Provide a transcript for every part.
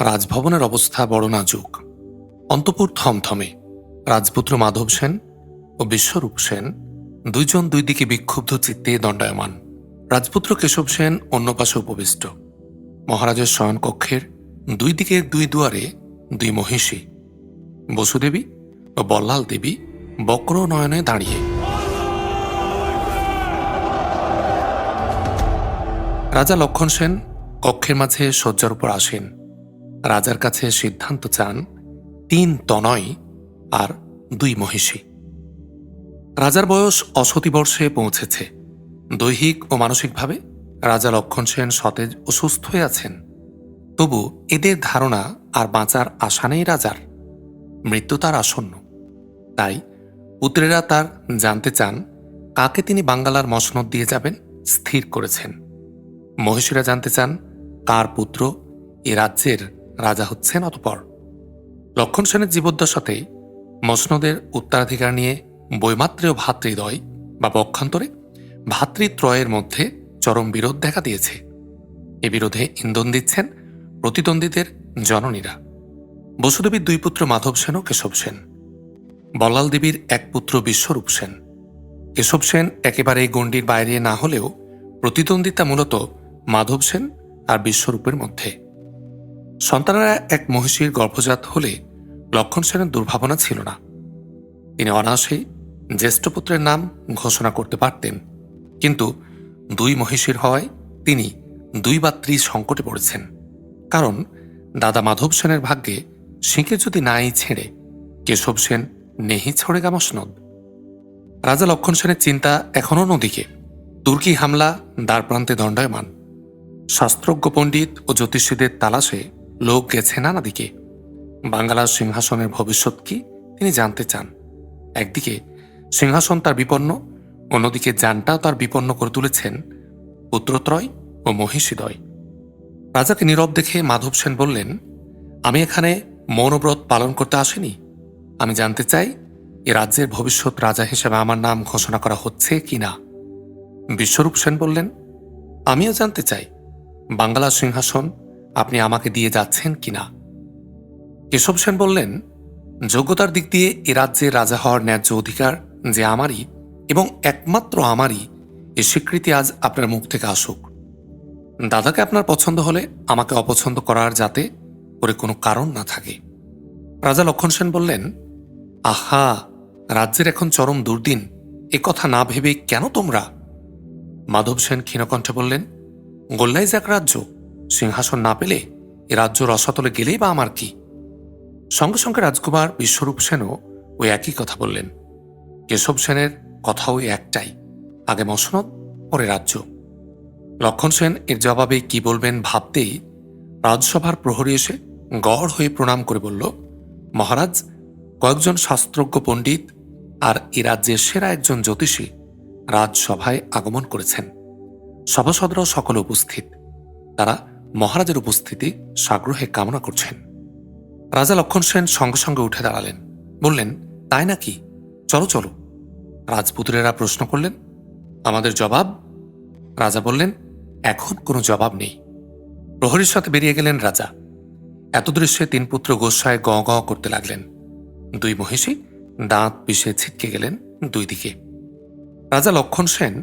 রাজভবনের অবস্থা বড় নাজুক। অন্তপুর থমথমে। রাজপুত্র মাধব সেন ও বিশ্বরূপ সেন দুইজন দুই দিকে বিক্ষুব্ধ চিত্তে দণ্ডায়মান। রাজপুত্র কেশব সেন অন্য পাশে উপবিষ্ট। মহারাজের শয়নকক্ষের দুই দিকের দুই দুয়ারে দুই মহিষী। বসুদেবী ও বল্লাল দেবী বক্র নয়নে দাঁড়িয়ে। রাজা লক্ষণ সেন কক্ষের মাঝে শয্যার উপর আসেন। রাজার কাছে সিদ্ধান্ত চান, তিন তনয় আর দুই মহিষী। রাজার বয়স অশতি বর্ষে পৌঁছেছে। দৈহিক ও মানসিকভাবে রাজা লক্ষণ সেন সতেজ ও সুস্থ হয়ে আছেন। তবু এদের ধারণা আর বাঁচার আশা নেই রাজার। মৃত্যু তার আসন্ন। তাই পুত্রেরা তার জানতে চান, কাকে তিনি বাঙ্গালার মসনদ দিয়ে যাবেন স্থির করেছেন। মহিষীরা জানতে চান, কার পুত্র এ রাজ্যের রাজা হচ্ছেন অতপর। লক্ষণ সেনের জীবদ্দশাতে মসনদের উত্তরাধিকার নিয়ে বৈমাত্রেয় ভাতৃদ্বয় বা পক্ষান্তরে ভাতৃত্রয়ের মধ্যে চরম বিরোধ দেখা দিয়েছে। এ বিরোধে ইন্ধন দিচ্ছেন প্রতিদ্বন্দ্বীদের জননীরা। বসুদেবীর দুই পুত্র মাধব সেন ও কেশব সেন। বলাল দেবীর এক পুত্র বিশ্বরূপ সেন। কেশব সেন একেবারে গণ্ডির বাইরে না হলেও প্রতিদ্বন্দ্বিতা মূলত মাধব সেন আর বিশ্বরূপের মধ্যে। সন্তানেরা এক মহিষীর গর্ভজাত হলে লক্ষণ সেনের দুর্ভাবনা ছিল না। তিনি অনায়াসেই জ্যেষ্ঠ পুত্রের নাম ঘোষণা করতে পারতেন। কিন্তু দুই মহিষীর হওয়ায় তিনি দুই বা ত্রি সংকটে পড়েছেন। কারণ দাদা মাধব সেনের ভাগ্যে সিঁকে যদি নাই ছেড়ে, কেশব সেন নেহি ছড়ে গামসনদ। রাজা লক্ষণ সেনের চিন্তা এখনও নদীকে তুর্কি হামলা দ্বার প্রান্তে দণ্ডায়মান। শাস্ত্রজ্ঞ পণ্ডিত ও জ্যোতিষীদের তালাশে লোক গেছে নানা দিকে। বাংলার সিংহাসনের ভবিষ্যৎ কি তিনি জানতে চান। একদিকে সিংহাসন তার বিপন্ন, অন্যদিকে যানটাও তার বিপন্ন করে তুলেছেন পুত্রত্রয় ও মহিষীদয় রাজাকে নীরব দেখে মাধব সেন বললেন, আমি এখানে মৌনব্রত পালন করতে আসিনি। আমি জানতে চাই, এ রাজ্যের ভবিষ্যৎ রাজা হিসেবে আমার নাম ঘোষণা করা হচ্ছে কি না বিশ্বরূপ সেন বললেন, আমিও জানতে চাই। বাংলার সিংহাসন আপনি আমাকে দিয়ে যাচ্ছেন কিনা? কেশব সেন বললেন, যোগ্যতার দিক দিয়ে এ রাজ্যে রাজা হওয়ার ন্যায্য অধিকার যে আমারই এবং একমাত্র আমারই, এ স্বীকৃতি আজ আপনার মুখ থেকে আসুক। দাদাকে আপনার পছন্দ হলে আমাকে অপছন্দ করার যাতে করে কোনো কারণ না থাকে। রাজা লক্ষণ সেন বললেন, আহা, রাজ্যের এখন চরম দুর্দিন, এ কথা না ভেবে কেন তোমরা? মাধব সেন ক্ষীণকণ্ঠে বললেন গোল্লাই যাক রাজ্য। সিংহাসন না পেলে এ রাজ্য রসাতলে গেলেই বা আমার কি? সঙ্গে সঙ্গে রাজকুমার বিশ্বরূপ সেনও ওই একই কথা বললেন। কেশব সেনের কথা ওই একটাই, আগে মসনদ, পরে রাজ্য। লক্ষণ সেন এর জবাবে কি বলবেন ভাবতেই রাজসভার প্রহরী এসে গড় হয়ে প্রণাম করে বলল, মহারাজ, কয়েকজন শাস্ত্রজ্ঞ পণ্ডিত আর এ রাজ্যের সেরা একজন জ্যোতিষী রাজসভায় আগমন করেছেন। সভাসদরাও সকলে উপস্থিত। তারা মহারাজের উপস্থিতি সাগ্রহে কামনা করছেন। রাজা লক্ষণ সেন সঙ্গে সঙ্গে উঠে দাঁড়ালেন। বললেন, তাই নাকি? চলো চলো। রাজপুত্রেরা প্রশ্ন করলেন, আমাদের জবাব? রাজা বললেন, এখন কোনো জবাব নেই। প্রহরীর সাথে বেরিয়ে গেলেন রাজা। এত দৃশ্যে তিন পুত্র গোসায় গ গ করতে লাগলেন। দুই মহিষী দাঁত পিষে ছিটকে গেলেন দুই দিকে। রাজা লক্ষণ সেন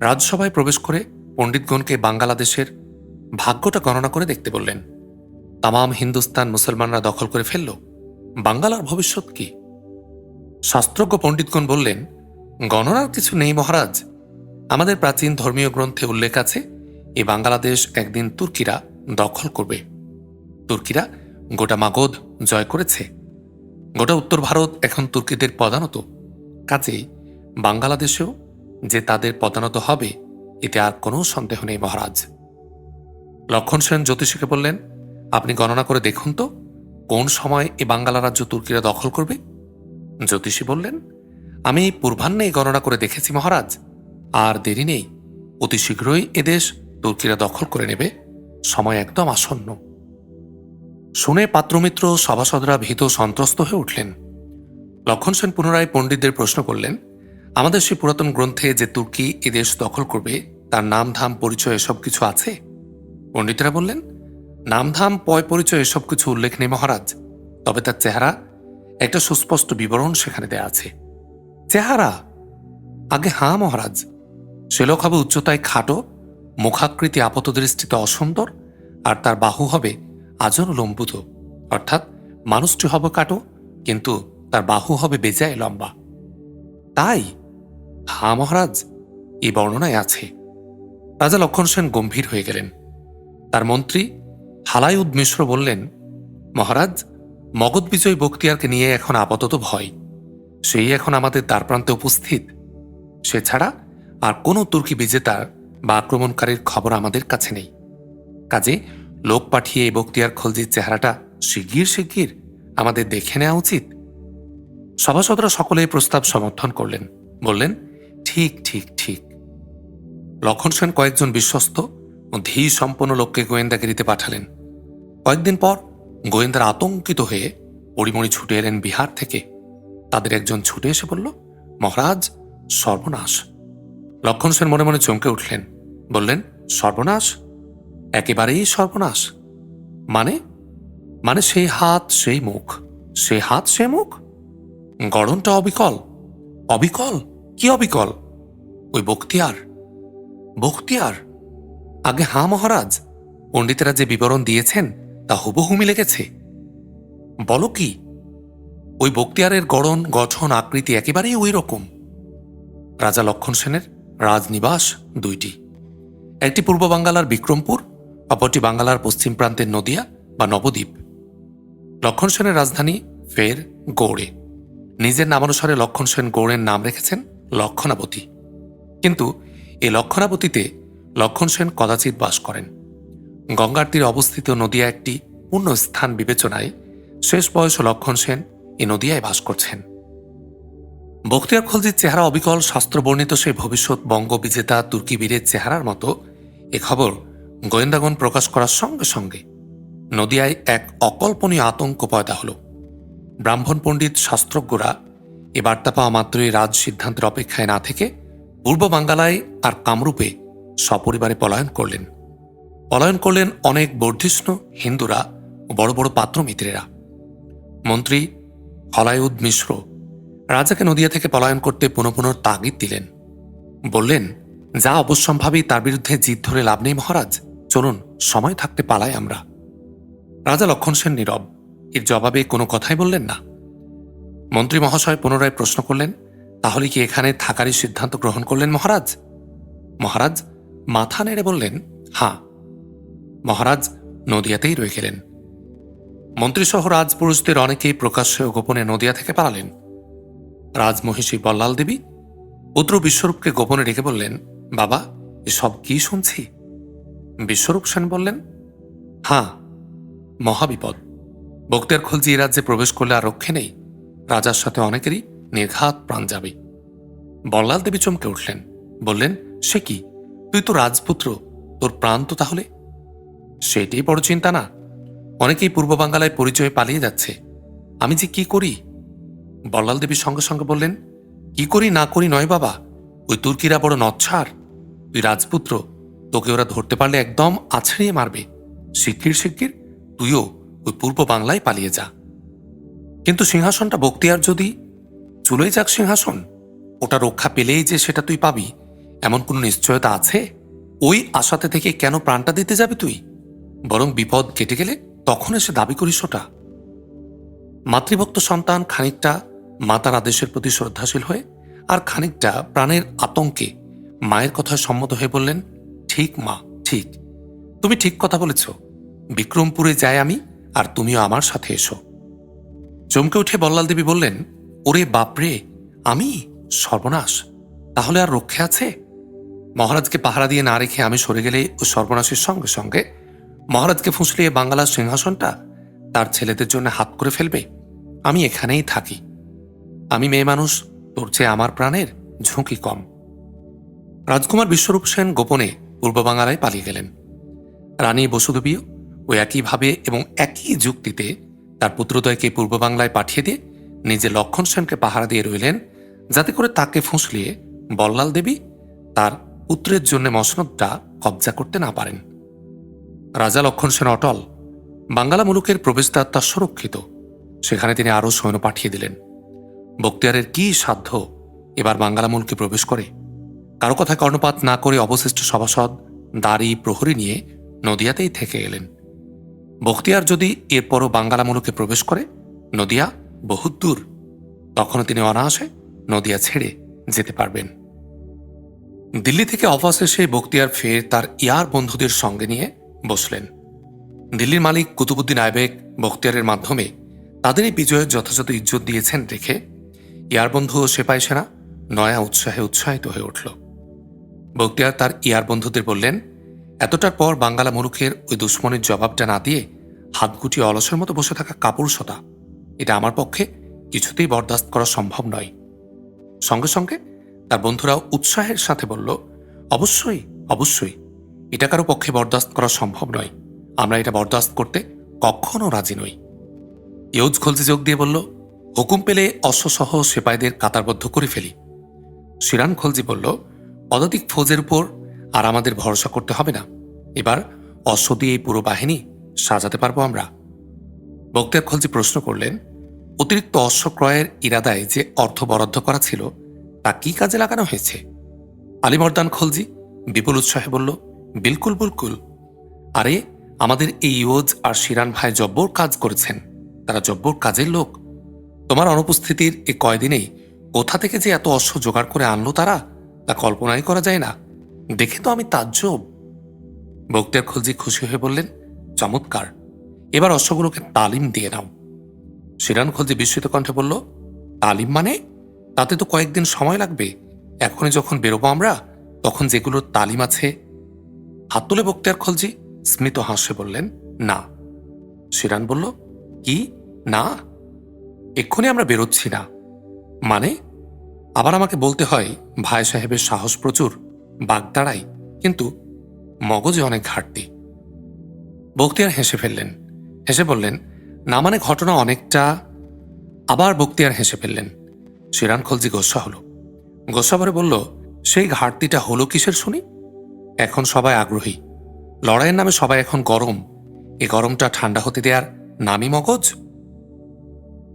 রাজসভায় প্রবেশ করে পণ্ডিতগণকে বাংলাদেশের ভাগ্যটা গণনা করে দেখতে বললেন, তামাম হিন্দুস্তান মুসলমানরা দখল করে ফেলল, বাঙ্গালার ভবিষ্যৎ কি? শাস্ত্রজ্ঞ পণ্ডিতগণ বললেন, গণনার কিছু নেই মহারাজ। আমাদের প্রাচীন ধর্মীয় গ্রন্থে উল্লেখ আছে, এই বাংলাদেশ একদিন তুর্কিরা দখল করবে। তুর্কিরা গোটা মাগধ জয় করেছে। গোটা উত্তর ভারত এখন তুর্কিদের পদানত। কাজেই বাংলাদেশেও যে তাদের পদানত হবে, এতে আর কোনো সন্দেহ নেই মহারাজ। লক্ষণ সেন জ্যোতিষীকে বললেন, আপনি গণনা করে দেখুন তো, কোন সময় এ বাঙ্গালা রাজ্য তুর্কিরা দখল করবে? জ্যোতিষী বললেন, আমি পূর্বাহ্নে গণনা করে দেখেছি মহারাজ, আর দেরি নেই, অতি শীঘ্রই এদেশ তুর্কিরা দখল করে নেবে, সময় একদম আসন্ন। শুনে পাত্রমিত্র সভাসদরা ভীত সন্ত্রস্ত হয়ে উঠলেন। লক্ষণ সেন পুনরায় পণ্ডিতদের প্রশ্ন করলেন, আমাদের সে পুরাতন গ্রন্থে যে তুর্কি এদেশ দখল করবে, তার নাম ধাম পরিচয় এসব কিছু আছে? পণ্ডিতরা বললেন, নামধাম, পয় পরিচয় এসব কিছু উল্লেখ নেই মহারাজ, তবে তার চেহারা, একটা সুস্পষ্ট বিবরণ সেখানে দেয়া আছে। চেহারা? আগে হাঁ মহারাজ সে লোক হবে উচ্চতায় খাটো, মুখাকৃতি আপাত দৃষ্টিতে অসুন্দর, আর তার বাহু হবে আজন লম্বুত, অর্থাৎ মানুষটি হবে কাটো, কিন্তু তার বাহু হবে বেজায় লম্বা। তাই? হা মহারাজ, এই বর্ণনায় আছে। রাজা লক্ষণ সেন গম্ভীর হয়ে গেলেন। তার মন্ত্রী হালায়ুদ মিশ্র বললেন, মহারাজ, মগধ বিজয় বক্তিয়ারকে নিয়ে এখন আপাতত ভয়। সেই এখন আমাদের দ্বারপ্রান্তে উপস্থিত। সে ছাড়া আর কোনো তুর্কি বিজেতার বা আক্রমণকারীর খবর আমাদের কাছে নেই। কাজে লোক পাঠিয়ে এই বক্তিয়ার খলজির চেহারাটা শিগগির শিগগির আমাদের দেখে নেওয়া উচিত। সভাসদরা সকলে প্রস্তাব সমর্থন করলেন। বললেন, ঠিক ঠিক ঠিক। লক্ষণ সেন কয়েকজন বিশ্বস্ত ধী সম্পন্ন লোককে গোয়েন্দাগিরিতে পাঠালেন। কয়েকদিন পর গোয়েন্দারা আতঙ্কিত হয়ে পরিমণি ছুটে এলেন বিহার থেকে। তাদের একজন ছুটে এসে বলল, মহারাজ, সর্বনাশ। লক্ষণ সেন মনে মনে চমকে উঠলেন, বললেন, সর্বনাশ? একেবারেই সর্বনাশ? মানে? মানে সেই হাত সেই মুখ, সে হাত, সে মুখ? গড়নটা অবিকল। অবিকল? কি অবিকল? ওই বক্তিয়ার? বক্তিয়ার? আগে হাঁ মহারাজ, পণ্ডিতেরা যে বিবরণ দিয়েছেন, তা হুবহু মিলে গেছে বলো কি, ওই বক্তিয়ারের গড়ন, গঠন, আকৃতি একেবারেই ওই রকম রাজা লক্ষণ সেনের রাজনিবাস দুইটি। একটি পূর্ব বাঙ্গালার বিক্রমপুর, অপরটি বাঙ্গালার পশ্চিম প্রান্তের নদিয়া বা নবদ্বীপ। লক্ষণ সেনের রাজধানী ফের গৌড়ে। নিজের নামানুসারে লক্ষণ সেন গৌড়ের নাম রেখেছেন লক্ষণাবতী। কিন্তু এই লক্ষণাবতীতে লক্ষণ সেন কদাচিৎ বাস করেন। গঙ্গার তীরে অবস্থিত নদিয়া একটি পূর্ণ স্থান বিবেচনায় শেষ বয়স লক্ষণ সেন এ নদিয়ায় বাস করছেন। বখতিয়ার খলজির চেহারা অবিকল শাস্ত্র বর্ণিত সেই ভবিষ্যৎ বঙ্গ বিজেতা তুর্কি বীরের চেহারার মতো। এ খবর গোয়েন্দাগণ প্রকাশ করার সঙ্গে সঙ্গে নদিয়ায় এক অকল্পনীয় আতঙ্ক পয়দা হল। ব্রাহ্মণ পণ্ডিত শাস্ত্রজ্ঞরা এ বার্তা পাওয়া মাত্রই রাজ সিদ্ধান্তের অপেক্ষায় না থেকে পূর্ব বাঙ্গালায় আর কামরূপে সপরিবারে পলায়ন করলেন। পলায়ন করলেন অনেক বর্ধিষ্ণু হিন্দুরা, বড় বড় পাত্রমিত্রেরা। মন্ত্রী হলায়ুদ মিশ্র রাজাকে নদিয়া থেকে পলায়ন করতে পুনঃ পুনঃ তাগিদ দিলেন। বললেন, যা অবশ্যম্ভাবী তার বিরুদ্ধে জিদ ধরে লাভ নেই মহারাজ। চলুন, সময় থাকতে পালাই আমরা। রাজা লক্ষণ সেন নীরব। এর জবাবে কোনো কথাই বললেন না। মন্ত্রী মহাশয় পুনরায় প্রশ্ন করলেন, তাহলে কি এখানে থাকারই সিদ্ধান্ত গ্রহণ করলেন মহারাজ? মহারাজ মাথা নেড়ে বললেন, হাঁ। মহারাজ নদিয়াতেই রয়ে গেলেন। মন্ত্রীসহ রাজপুরুষদের অনেকেই প্রকাশ্যে ও গোপনে নদিয়া থেকে পালালেন। রাজমহিষী বল্লাল দেবী পুত্র বিশ্বরূপকে গোপনে রেখে বললেন, বাবা, এসব কি শুনছি? বিশ্বরূপ সেন বললেন, হাঁ, মহাবিপদ। বক্তিয়ার খলজি এ রাজ্যে প্রবেশ করলে আর রক্ষে নেই। রাজার সাথে অনেকেরই নির্ঘাত প্রাণ যাবে। বল্লাল দেবী চমকে উঠলেন, বললেন, সে কি? তুই তো রাজপুত্র, তোর প্রাণ তো তাহলে? সেটাই বড় চিন্তা না। অনেকেই পূর্ব বাঙ্গালায় পরিচয় পালিয়ে যাচ্ছে। আমি যে কি করি? বল্লাল দেবী সঙ্গে সঙ্গে বললেন, কি করি না করি নয় বাবা, ওই তুর্কিরা বড় নচ্ছার। তুই রাজপুত্র, তোকে ওরা ধরতে পারলে একদম আছড়িয়ে মারবে। শিগগির শিগগির, তুইও ওই পূর্ব বাংলায় পালিয়ে যা। কিন্তু সিংহাসনটা বক্তিয়ার যদি? চুলোই যাক সিংহাসন। ওটা রক্ষা পেলেই যে সেটা তুই পাবি। এমন কোনো নিশ্চয়তা আছে? ওই আশাতে থেকে কেন প্রাণটা দিতে যাবে তুই? বরং বিপদ কেটে গেলে তখন এসে দাবি করিস ওটা। মাতৃভক্ত সন্তান খানিকটা মাতার আদেশের প্রতি শ্রদ্ধাশীল হয়ে আর খানিকটা প্রাণের আতঙ্কে মায়ের কথায় সম্মত হয়ে বললেন, ঠিক মা, ঠিক। তুমি ঠিক কথা বলেছ। বিক্রমপুরে যাই আমি আর তুমিও আমার সাথে এসো। চমকে উঠে বল্লাল দেবী বললেন, ওরে বাপরে, আমি সর্বনাশ। তাহলে আর রক্ষে আছে? মহারাজকে পাহারা দিয়ে না রেখে আমি সরে গেলে ও সর্বনাশের সঙ্গে সঙ্গে মহারাজকে ফুঁসলিয়ে বাংলার সিংহাসনটা তার ছেলেদের জন্য হাত করে ফেলবে। আমি এখানেই থাকি। আমি মেয়ে মানুষ, তোর চেয়ে আমার প্রাণের ঝুঁকি কম। রাজকুমার বিশ্বরূপ সেন গোপনে পূর্ব বাংলায় পালিয়ে গেলেন। রানী বসুদেবীও ও একইভাবে এবং একই যুক্তিতে তার পুত্রদয়কে পূর্ব বাংলায় পাঠিয়ে দিয়ে নিজে লক্ষণ সেনকে পাহারা দিয়ে রইলেন, যাতে করে তাকে ফুঁসলিয়ে বল্লাল দেবী তার পুত্রের জন্য মসনদটা কবজা করতে না পারেন। রাজা লক্ষণ সেন অটল, বাঙ্গালা মুলুকের প্রবেশদ্বার তার সুরক্ষিত। সেখানে তিনি আরও সৈন্য পাঠিয়ে দিলেন। বক্তিয়ারের কি সাধ্য এবার বাঙ্গালা মুলকে প্রবেশ করে? কারও কথায় কর্ণপাত না করে অবশিষ্ট সভাসদ দাড়ি প্রহরী নিয়ে নদিয়াতেই থেকে এলেন। বখতিয়ার যদি এরপরও বাঙ্গালা মুলুকে প্রবেশ করে, নদিয়া বহুত দূর। তখনও তিনি অনায়াসে নদিয়া ছেড়ে যেতে পারবেন। দিল্লি থেকে অফাস এসে বক্তিয়ার ফের তার ইয়ার বন্ধুদের সঙ্গে নিয়ে বসলেন। দিল্লির মালিক কুতুবুদ্দিন আইবেক বখতিয়ারের মাধ্যমে তাদের এই বিজয়ের যথাযথ ইজ্জত দিয়েছেন রেখে ইয়ার বন্ধু ও সেপাই সেনা নয়া উৎসাহে উৎসাহিত হয়ে উঠল। বক্তিয়ার তার ইয়ার বন্ধুদের বললেন, এতটার পর বাঙ্গালা মুলুকের ওই দুশ্মনের জবাবটা না দিয়ে হাত গুটিয়ে অলসের মতো বসে থাকা কাপুরুষতা এটা আমার পক্ষে কিছুতেই বরদাস্ত করা সম্ভব নয়। সঙ্গে সঙ্গে তার বন্ধুরাও উৎসাহের সাথে বলল, অবশ্যই অবশ্যই। এটা কারও পক্ষে বরদাস্ত করা সম্ভব নয়। আমরা এটা বরদাস্ত করতে কখনো রাজি নই। ইউজ খলজি যোগ দিয়ে বলল, হুকুম পেলে অশ্বসহ সেপাইদের কাতারবদ্ধ করে ফেলি। শিরান খলজি বলল, পদাতিক ফৌজের উপর আর আমাদের ভরসা করতে হবে না। এবার অশ্ব দিয়ে এই পুরো বাহিনী সাজাতে পারব আমরা। বক্তিয়ার খলজি প্রশ্ন করলেন, অতিরিক্ত অশ্ব ক্রয়ের ইরাদায় যে অর্থ বরাদ্দ করা ছিল তা কি কাজে লাগানো হয়েছে? আলিমর্দান খলজি, বিপুল উৎসাহে বলল, বিলকুল বিলকুল। আরে, আমাদের এই ইয়োজ আর শিরান ভাই জব্বর কাজ করেছেন। তারা জব্বর কাজের লোক। তোমার অনুপস্থিতির এ কয়দিনেই কোথা থেকে যে এত অশ্ব জোগাড় করে আনলো তারা, তা কল্পনাই করা যায় না। দেখে তো আমি তাজ্জব। বক্তিয়ার খলজি খুশি হয়ে বললেন, চমৎকার। এবার অশ্বগুলোকে তালিম দিয়ে নাও। শিরান খলজি বিস্মিত কণ্ঠে বলল, তালিম মানে তাতে তো কয়েকদিন সময় লাগবে। এখনই যখন বেরোবো আমরা, তখন যেগুলোর তালিম আছে। হাত তুলে বক্তিয়ার খলজি স্মিত হাসে বললেন, না। শিরান বলল, কি? না? এক্ষুনি আমরা বেরোচ্ছি না। মানে? আবার আমাকে বলতে হয়, ভাই সাহেবের সাহস প্রচুর বাগদাড়াই কিন্তু মগজে অনেক ঘাটতি। বক্তিয়ার হেসে ফেললেন, হেসে বললেন, না মানে ঘটনা অনেকটা, আবার বক্তিয়ার হেসে ফেললেন শিরান খলজি গোসা হলো। গোসা ভরে বলল, সেই ঘাটতিটা হলো কিসের শুনি? এখন সবাই আগ্রহী। লড়াইয়ের নামে সবাই এখন গরম। এ গরমটা ঠান্ডা হতে দেওয়ার নামই মগজ?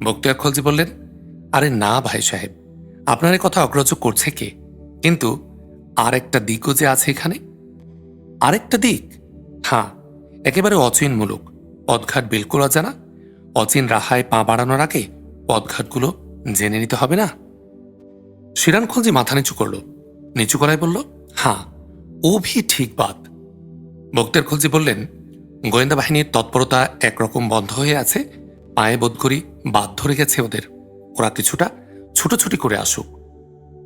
বক্তিয়ার খলজি বললেন, আরে না ভাই সাহেব, আপনার কথা অগ্রাহ্য করছে কে? কিন্তু আর একটা দিকও যে আছে এখানে? আরেকটা দিক? হ্যাঁ একেবারে অচিনমূলক। পদঘাট বিলকুল অজানা। অচিন রাহায় পা বাড়ানোর আগে পদঘাটগুলো জেনে নিতে হবে না? শিরান খলজি মাথা নিচু করল। নিচু করায় বলল হ্যাঁ ও ভি ঠিক বাদ বক্তের খলজি বললেন, গোয়েন্দা বাহিনীর তৎপরতা একরকম বন্ধ হয়ে আছে, পায়ে বোধ করি বাদ ধরে গেছে ওদের। ওরা কিছুটা ছুটোছুটি করে আসুক।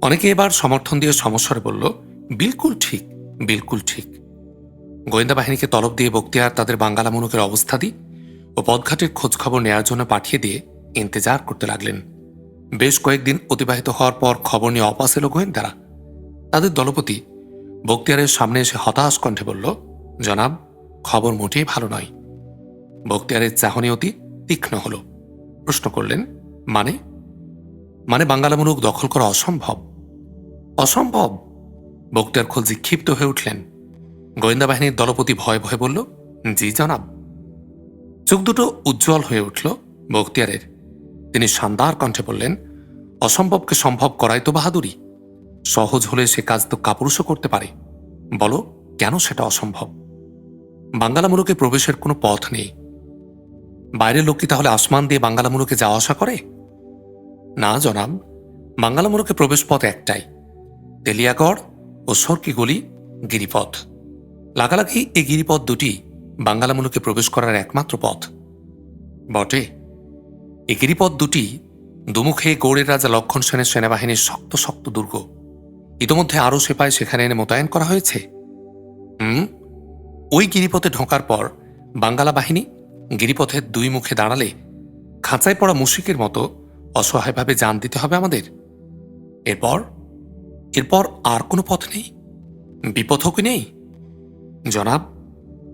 অনেকে এবার সমর্থন দিয়ে সমস্যার বলল, বিলকুল ঠিক বিলকুল ঠিক। গোয়েন্দা বাহিনীকে তলব দিয়ে বক্তিয়ার তাদের বাঙ্গালা মুলুকের অবস্থা দি ও পদঘাটের খোঁজখবর নেয়ার জন্য পাঠিয়ে দিয়ে ইন্তেজার করতে লাগলেন। বেশ কয়েকদিন অতিবাহিত হওয়ার পর খবর নিয়ে অপাস এলো গোয়েন্দারা তাদের দলপতি বক্তিয়ারের সামনে এসে হতাশ কণ্ঠে বলল, জনাব, খবর মোটেই ভালো নয়। বক্তিয়ারের চাহনি অতি তীক্ষ্ণ হল। প্রশ্ন করলেন মানে? মানে বাঙ্গালা মুলুক দখল করা অসম্ভব। অসম্ভব? বক্তিয়ার খলজি ক্ষিপ্ত হয়ে উঠলেন। গোয়েন্দা বাহিনীর দলপতি ভয় ভয়ে বলল, জি, জনাব। চোখ দুটো উজ্জ্বল হয়ে উঠল বক্তিয়ারের। তিনি শানদার কণ্ঠে বললেন, অসম্ভবকে সম্ভব করাই তো বাহাদুরি। সহজ হলে সে কাজ তো কাপুরুষও করতে পারে। বলো, কেন সেটা অসম্ভব? বাঙ্গালা মুলুকে প্রবেশের কোনো পথ নেই। বাইরের লোক কি তাহলে আসমান দিয়ে বাঙ্গালা মুলুকে যাওয়া আসা করে? না, জনাব। বাঙ্গালা মুলুকে প্রবেশ পথ একটাই। তেলিয়াগড় ও সরকি গলি গিরিপথ। লাগালাগি এই গিরিপথ দুটি বাঙ্গালা মুলুকে প্রবেশ করার একমাত্র পথ। বটে। এই গিরিপথ দুটি। দুমুখে গৌড়ের রাজা লক্ষণ সেনের সেনাবাহিনীর শক্ত শক্ত দুর্গ। ইতোমধ্যে আরও সেপাই সেখানে এনে মোতায়েন করা হয়েছে। হুম? ওই গিরিপথে ঢোকার পর বাঙ্গালা বাহিনী গিরিপথের দুই মুখে দাঁড়ালে খাঁচায় পড়া মুশিকের মতো অসহায়ভাবে জান দিতে হবে আমাদের। এরপর? এরপর আর কোনো পথ নেই। বিপথও কি নেই। জনাব,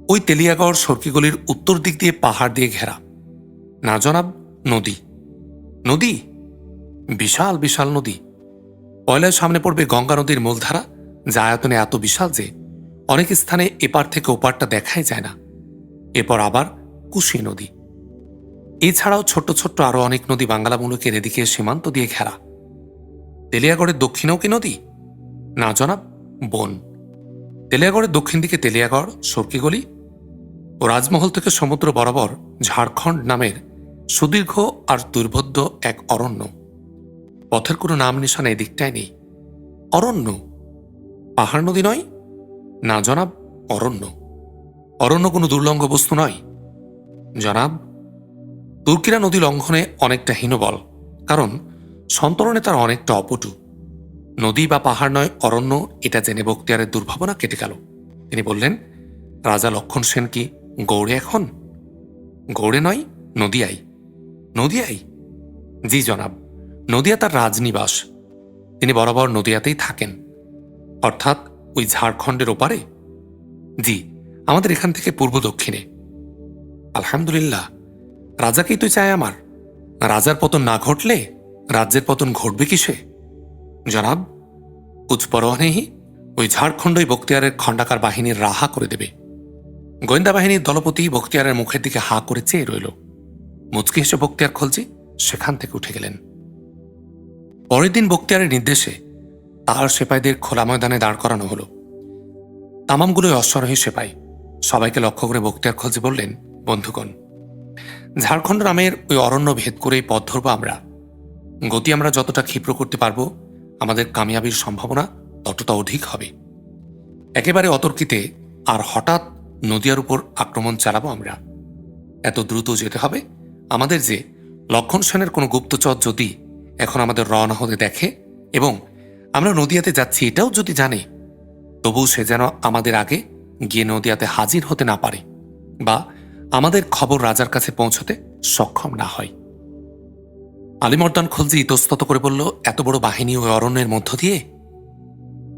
ওই তেলিয়াগড় সরকিগলির উত্তর দিক দিয়ে পাহাড় দিয়ে ঘেরা। না জনাব নদী। নদী? বিশাল বিশাল নদী। পয়লার সামনে পড়বে গঙ্গা নদীর মূলধারা, যা আয়তনে এত বিশাল যে অনেক স্থানে এপার থেকে ওপারটা দেখাই যায় না। এরপর আবার কুশি নদী। এছাড়াও ছোট্ট ছোট্ট আরও অনেক নদী বাংলা মুলুকের এদিকে সীমান্ত দিয়ে ঘেরা। তেলিয়াগড়ের দক্ষিণেও কি নদী? না জনাব, বন। তেলিয়াগড়ের দক্ষিণ দিকে তেলিয়াগড়, সরকিগলি ও রাজমহল থেকে সমুদ্র বরাবর ঝাড়খণ্ড নামের সুদীর্ঘ আর দুর্বোধ্য এক অরণ্য। পথের কোনো নাম নিশানা এদিকটায় নেই। অরণ্য। পাহাড় নদী নয়, না জনাব, অরণ্য। অরণ্য কোনো দুর্লঙ্ঘ বস্তু নয়। জনাব, তুর্কিরা নদী লঙ্ঘনে অনেকটা হীনবল, কারণ সন্তরণে তার অনেকটা অপটু। নদী বা পাহাড় নয়, অরণ্য, এটা জেনে বক্তিয়ারের দুর্ভাবনা কেটে গেল। তিনি বললেন, রাজা লক্ষণ সেন কি গৌড়ে এখন? গৌড়ে নয়, নদিয়াই। নদিয়াই জি, জনাব। নদিয়া তার রাজনিবাস। তিনি বরাবর নদিয়াতেই থাকেন। অর্থাৎ ওই ঝাড়খণ্ডের ওপারে? জি, আমাদের এখান থেকে পূর্ব দক্ষিণে। আলহামদুলিল্লাহ। রাজাকেই তো চায় আমার। রাজার পতন না ঘটলে রাজ্যের পতন ঘটবে কিসে? জনাব কুচপরোয়া নেই? ওই ঝাড়খণ্ডই বক্তিয়ারের খণ্ডাকার বাহিনীর রাহা করে দেবে। গোয়েন্দা বাহিনীর দলপতি বক্তিয়ারের মুখের দিকে হা করে চেয়ে রইল। মুচকি হেসে বক্তিয়ার খলজি সেখান থেকে উঠে গেলেন। পরের দিন বক্তিয়ারের নির্দেশে তার সেপাইদের খোলা ময়দানে দাঁড় করানো হলো। তামামগুলোই অশ্বারোহী সেপাই। সবাইকে লক্ষ্য করে বক্তিয়ার খলজি বললেন, বন্ধুগণ, ঝাড়খণ্ড নামের ওই অরণ্য ভেদ করেই পথ ধরবো আমরা। গতি আমরা যতটা ক্ষিপ্র করতে পারব, আমাদের কামিয়াবির সম্ভাবনা ততটা অধিক হবে। একেবারে অতর্কিতে আর হঠাৎ নদিয়ার উপর আক্রমণ চালাবো আমরা। এত দ্রুত যেতে হবে আমাদের যে লক্ষণ সেনের কোনো গুপ্তচর যদি এখন আমাদের রওনা হতে দেখে এবং আমরা নদিয়াতে যাচ্ছি এটাও যদি জানে তবু সে যেন আমাদের আগে গিয়ে নদিয়াতে হাজির হতে না পারে বা আমাদের খবর রাজার কাছে পৌঁছতে সক্ষম না হয়। আলিমর্দান খলজি ইতস্তত করে বলল, এত বড় বাহিনী ওই অরণ্যের মধ্য দিয়ে?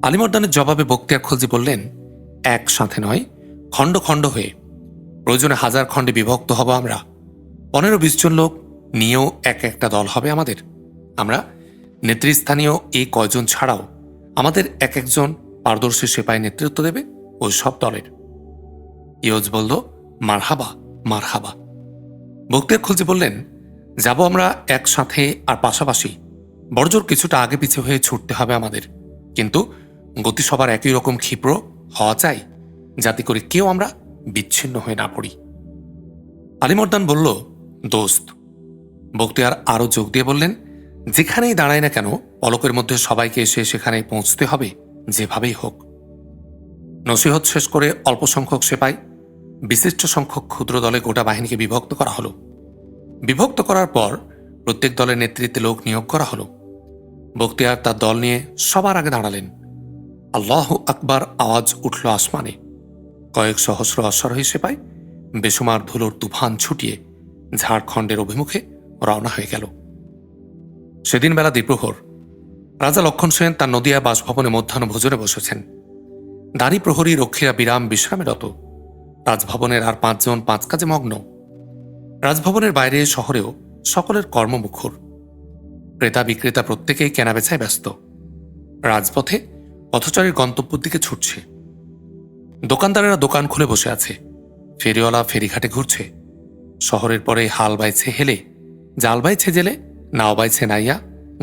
আলিমর্দানের জবাবে বক্তিয়ার খলজি বললেন, একসাথে নয়, খণ্ড খণ্ড হয়ে। প্রয়োজনে হাজার খণ্ডে বিভক্ত হব আমরা। পনেরো বিশ জন লোক নিয়েও এক একটা দল হবে আমাদের। আমরা নেতৃস্থানীয় এই কয়জন ছাড়াও আমাদের এক একজন পারদর্শী সেপাই নেতৃত্ব দেবে ওই সব দলের। ইয়োজ বলল, মারহাবা মারহাবা। বক্তিয়ার খলজি বললেন, যাব আমরা একসাথে আর পাশাপাশি। বড়জোর কিছুটা আগে পিছে হয়ে ছুটতে হবে আমাদের। কিন্তু গতি সবার একই রকম ক্ষিপ্র হওয়া চাই, যাতে করে কেউ আমরা বিচ্ছিন্ন হয়ে না পড়ি। আলিমর্দান বলল দোস্ত। বক্তিয়ার আরও যোগ দিয়ে বললেন, যেখানেই দাঁড়ায় না কেন পলকের মধ্যে সবাইকে এসে সেখানে পৌঁছতে হবে, যেভাবেই হোক। নসিহত শেষ করে অল্প সংখ্যক সেপাই, বিশিষ্ট সংখ্যক ক্ষুদ্র দলে গোটা বাহিনীকে বিভক্ত করা হলো। বিভক্ত করার পর প্রত্যেক দলের নেতৃত্বে লোক নিয়োগ করা হলো। বক্তিয়ার তার দল নিয়ে সবার আগে দাঁড়ালেন। আল্লাহ আকবার আওয়াজ উঠল আসমানে। কয়েক সহস্র অশ্বারোহী সেপাই, বেসুমার ধুলোর তুফান ছুটিয়ে ঝাড়খণ্ডের অভিমুখে রওনা হয়ে গেল। সেদিন বেলা দ্বিপ্রহর। রাজা লক্ষণ সেন তার নদিয়া বাসভবনে মধ্যাহ্ন ভোজনে বসেছেন। দাঁড়ি প্রহরী রক্ষীরা বিরাম বিশ্রামে রত। রাজভবনের আর পাঁচজন পাঁচ কাজে মগ্ন। রাজভবনের বাইরে শহরেও সকলের কর্মমুখর। ক্রেতা বিক্রেতা প্রত্যেকেই কেনাবেচায় ব্যস্ত। রাজপথে পথচারীর গন্তব্যের দিকে ছুটছে। দোকানদারেরা দোকান খুলে বসে আছে। ফেরিওয়ালা ফেরিঘাটে ঘুরছে। শহরের পরে হাল বাইছে হেলে, জাল বাইছে জেলে, নাও বাইছে নাইয়া,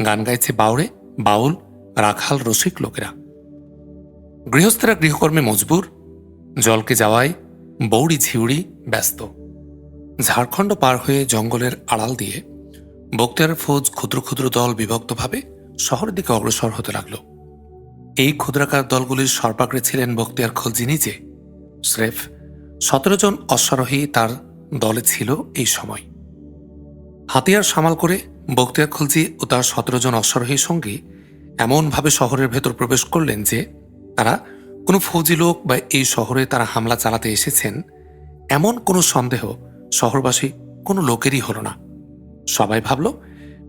গান গাইছে বাউরে বাউল, রাখাল রসিক লোকেরা। গৃহস্থেরা গৃহকর্মে মজবুর, জলকে যাওয়ায় বৌড়ি ঝিউড়ি ব্যস্ত। ঝাড়খণ্ড পার হয়ে জঙ্গলের আড়াল দিয়ে বক্তিয়ার ফৌজ ক্ষুদ্র ক্ষুদ্র দল বিভক্তভাবে শহরের দিকে অগ্রসর হতে লাগল। এই ক্ষুদ্রাকার দলগুলির সর্বাগ্রে ছিলেন বক্তিয়ার খলজি নিজে। স্রেফ সতেরো জন অশ্বারোহী তার দলে ছিল এই সময়। হাতিয়ার সামাল করে বক্তিয়ার খলজি ও তার সতেরো জন অশ্বারোহীর সঙ্গে এমনভাবে শহরের ভেতর প্রবেশ করলেন যে, তারা কোনো ফৌজি লোক বা এই শহরে তারা হামলা চালাতে এসেছেন, এমন কোনো সন্দেহ শহরবাসী কোনো লোকেরই হলো না। সবাই ভাবল,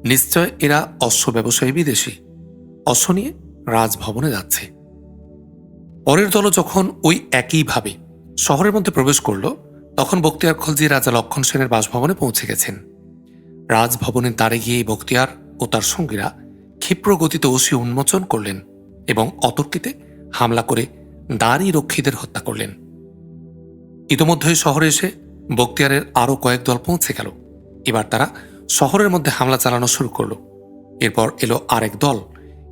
নিশ্চয় এরা অশ্ব ব্যবসায়ী বিদেশি, অশ্ব নিয়ে রাজভবনে যাচ্ছে। পরের দল যখন ওই একইভাবে শহরের মধ্যে প্রবেশ করল তখন বক্তিয়ার খলজি রাজা লক্ষণ সেনের বাসভবনে পৌঁছে গেছেন। রাজভবনের দ্বারে গিয়ে বক্তিয়ার ও তার সঙ্গীরা ক্ষিপ্র গতিতে ওসি উন্মোচন করলেন এবং অতর্কিতে হামলা করে দাঁড়ি রক্ষীদের হত্যা করলেন। ইতোমধ্যে শহরে এসে বক্তিয়ারের আরও কয়েক দল পৌঁছে গেল। এবার তারা শহরের মধ্যে হামলা চালানো শুরু করল। এরপর এলো আরেক দল,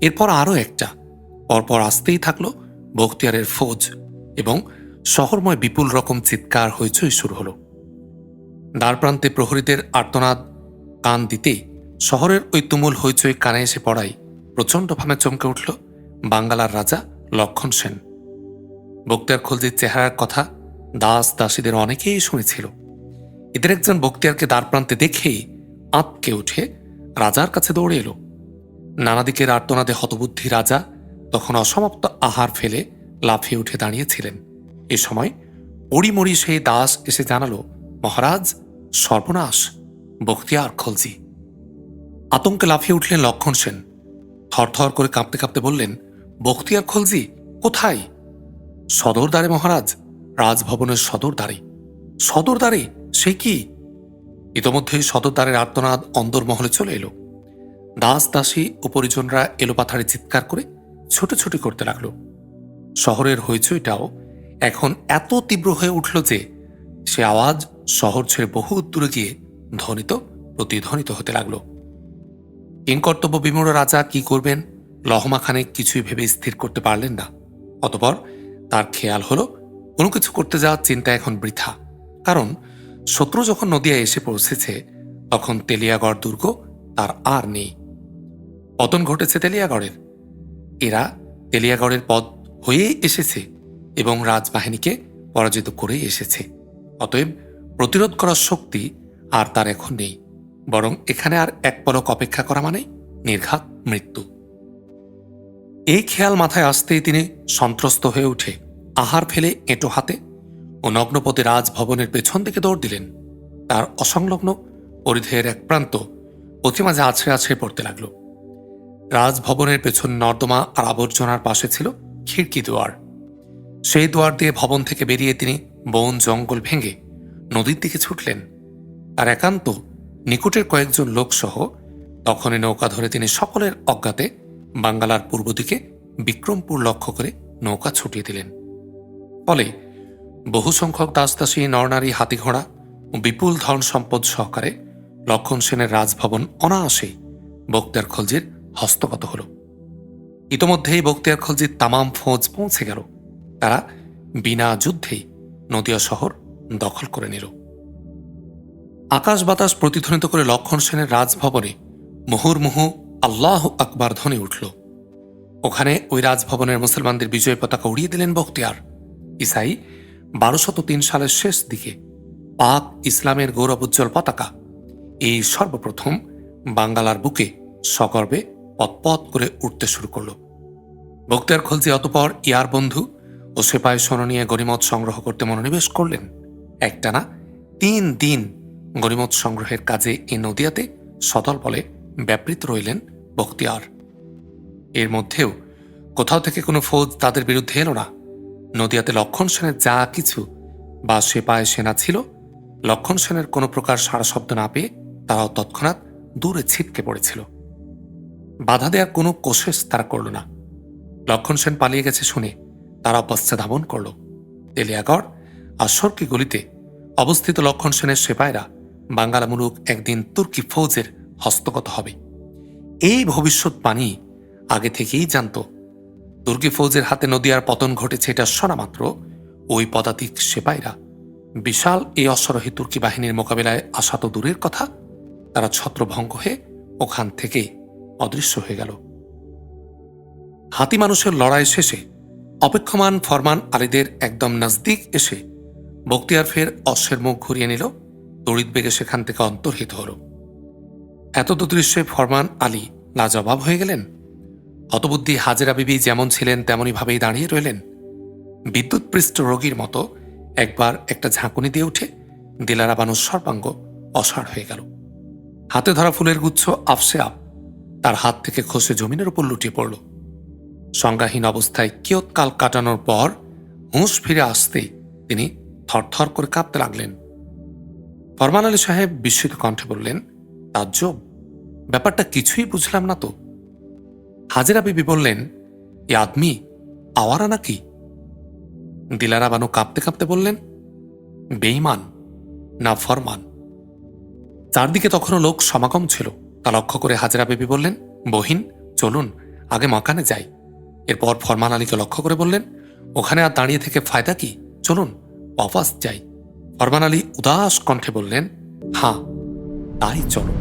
এরপর আরও একটা। পরপর আসতেই থাকল বক্তিয়ারের ফৌজ এবং শহরময় বিপুল রকম চিৎকার হইচই শুরু হলো। দ্বারপ্রান্তে প্রহরীদের আর্তনাদ, কান দিতে শহরের ওই তুমুল হইচই কানে এসে পড়াই প্রচণ্ডভাবে চমকে উঠল বাঙ্গালার রাজা লক্ষণ সেন। বক্তিয়ার খলজির চেহারার কথা দাস দাসীদের অনেকেই শুনেছিল। এদের একজন বক্তিয়ারকে দ্বারপ্রান্তে দেখেই আঁতকে উঠে রাজার কাছে দৌড়ে এলো। নানা দিকের আর্তনাদে হতবুদ্ধি রাজা তখন অসমাপ্ত আহার ফেলে লাফিয়ে উঠে দাঁড়িয়েছিলেন। এ সময় পড়িমড়ি সেই দাস এসে জানালো, মহারাজ, সর্বনাশ, বখতিয়ার খলজি। আতঙ্কে লাফিয়ে উঠলেন লক্ষণ সেন। থরথর করে কাঁপতে কাঁপতে বললেন, বখতিয়ার খলজি, কোথায়? সদর দ্বারে, মহারাজ, রাজভবনের সদর দ্বারে। সদর দ্বারে? সে কি? ইতোমধ্যেই সদর দ্বারের আর্তনাদ অন্দরমহলে চলে এলো। দাস দাসী ও পরিজনরা এলোপাথারে চিৎকার করে ছোটাছুটি করতে লাগল। শহরের হইচইটাও এখন এত তীব্র হয়ে উঠল যে সে আওয়াজ শহর ছেড়ে বহু দূরে গিয়ে ধ্বনিত, প্রতিধ্বনিত হতে লাগল। কিংকর্তব্য বিমূঢ় রাজা কি করবেন? লহমা খানে কিছুই ভেবে স্থির করতে পারলেন না। অতপর তার খেয়াল হলো, কোনো কিছু করতে যাওয়ার চিন্তা এখন বৃথা। কারণ শত্রু যখন নদিয়া এসে পৌঁছেছে, তখন তেলিয়াগড় দুর্গ তার আর নেই। পতন ঘটেছে তেলিয়াগড়ের। এরা তেলিয়াগড়ের পদ হয়েই এসেছে। এবং রাজবাহিনীকে পরাজিত করেই এসেছে। অতএব প্রতিরোধ করার শক্তি আর তার এখন নেই, বরং এখানে আর এক পলক অপেক্ষা করা মানে নির্ঘাত মৃত্যু। এই খেয়াল মাথায় আসতেই তিনি সন্ত্রস্ত হয়ে উঠে আহার ফেলে এঁটো হাতে ও নগ্নপতি রাজভবনের পেছন দিকে দৌড় দিলেন। তার অসংলগ্ন পরিধেয়ের এক প্রান্ত অতি মাঝে আছড়ে আছড়ে পড়তে লাগল। রাজভবনের পেছন নর্দমা আর আবর্জনার পাশে ছিল খিড়কি দুয়ার। সেই দুয়ার দিয়ে ভবন থেকে বেরিয়ে তিনি বন জঙ্গল ভেঙে নদীর দিকে ছুটলেন। আর একান্ত নিকটের কয়েকজন লোকসহ তখনই নৌকা ধরে তিনি সকলের অজ্ঞাতে বাঙ্গালার পূর্ব দিকে বিক্রমপুর লক্ষ্য করে নৌকা ছুটিয়ে দিলেন। ফলে বহু সংখ্যক দাসদাসী, নরনারী, হাতিঘোড়া ও বিপুল ধন সম্পদ সহকারে লক্ষণ সেনের রাজভবন অনায়াসেই বক্তিয়ার খলজির হস্তগত হল। ইতোমধ্যেই বক্তিয়ার খলজির তামাম ফৌজ পৌঁছে গেল। তারা বিনা যুদ্ধেই নদিয়া শহর দখল করে নিল। আকাশ বাতাস প্রতিধ্বনিত করে লক্ষণ সেনের রাজভবনে মুহুর্মুহু আল্লাহ আকবার ধ্বনি উঠল। ওখানে ওই রাজভবনের মুসলমানদের বিজয় পতাকা উড়িয়ে দিলেন বখতিয়ার। ইসাই বারোশত তিন সালের শেষ দিকে পাক ইসলামের গৌরবোজ্জ্বল পতাকা, এই সর্বপ্রথম বাঙ্গালার বুকে সগর্বে পথপথ করে উঠতে শুরু করল। বক্তিয়ার খলজি অতপর ইয়ার বন্ধু ও সেপাই সোনা নিয়ে গরিমত সংগ্রহ করতে মনোনিবেশ করলেন। একটানা তিন দিন গরিমত সংগ্রহের কাজে এ নদিয়াতে সদল বলে ব্যাপৃত রইলেন বখতিয়ার। এর মধ্যেও কোথাও থেকে কোনো ফৌজ তাদের বিরুদ্ধে এলো না। নদিয়াতে লক্ষণ সেনের যা কিছু বা সেপায় সেনা ছিল, লক্ষণ সেনের কোনো প্রকার সারা শব্দ না পেয়ে তারাও তৎক্ষণাৎ দূরে ছিটকে পড়েছিল। বাধা দেওয়ার কোনো কোশেষ তারা করল না। লক্ষণ সেন পালিয়ে গেছে শুনে তারা পশ্চাধাবন করল। তেলিয়াগড় আর সরকি গলিতে অবস্থিত লক্ষণ সেনের সেপায়রা বাঙ্গালামূলক একদিন তুর্কি ফৌজের হস্তগত হবে। এই ভবিষ্যৎবাণী আগে থেকেই জানত। তুর্কি ফৌজের হাতে নদিয়ার পতন ঘটেছে এটা শোনা মাত্র। ওই পদাতিক সেপাইরা বিশাল এই অশ্বরোহী তুর্কি বাহিনীর মোকাবিলায় আসা তো দূরের কথা। তারা ছত্রভঙ্গ হয়ে ওখান থেকে অদৃশ্য হয়ে গেল। হাতি মানুষের লড়াই শেষে অপেক্ষমান ফরমান আলীদের একদম নজদিক এসে বক্তিয়ার ফের অশ্বের মুখ ঘুরিয়ে নিল, তড়িৎ বেগে সেখান থেকে অন্তর্হিত হল। এত দৃশ্যে ফরমান আলী লাজবাব হয়ে গেলেন? হতবুদ্ধি হাজেরা বিবি যেমন ছিলেন তেমনই ভাবেই দাঁড়িয়ে রইলেন। বিদ্যুৎপৃষ্ট রোগীর মতো একবার একটা ঝাঁকুনি দিয়ে উঠে দিলারা বানুর সর্বাঙ্গ অসাড় হয়ে গেল। হাতে ধরা ফুলের গুচ্ছ আফসে আপ, তার হাত থেকে খসে জমিনের উপর লুটিয়ে পড়ল। সংজ্ঞাহীন অবস্থায় কিয়ৎকাল কাটানোর পর হুঁশ ফিরে আসতেই তিনি থরথর করে কাঁপতে লাগলেন। ফরমান আলী সাহেব বিস্মিত কণ্ঠে বললেন, তাজ্জব, ব্যাপারটা কিছুই বুঝলাম না তো। হাজেরা বিবি বললেন, এ আদমি, আওয়ারা নাকি? দিলারা বানু কাঁপতে কাঁপতে বললেন বেইমান না ফরমান? চারদিকে তখনও লোক সমাগম ছিল। তা লক্ষ্য করে হাজরা বেবি বললেন, বহিন, চলুন, আগে মকানে যাই। এরপর ফরমান আলীকে লক্ষ্য করে বললেন, ওখানে আর দাঁড়িয়ে থেকে ফায়দা কি? চলুন, অফাস যাই। ফরমান আলী উদাস কণ্ঠে বললেন হ্যাঁ তাই চলো।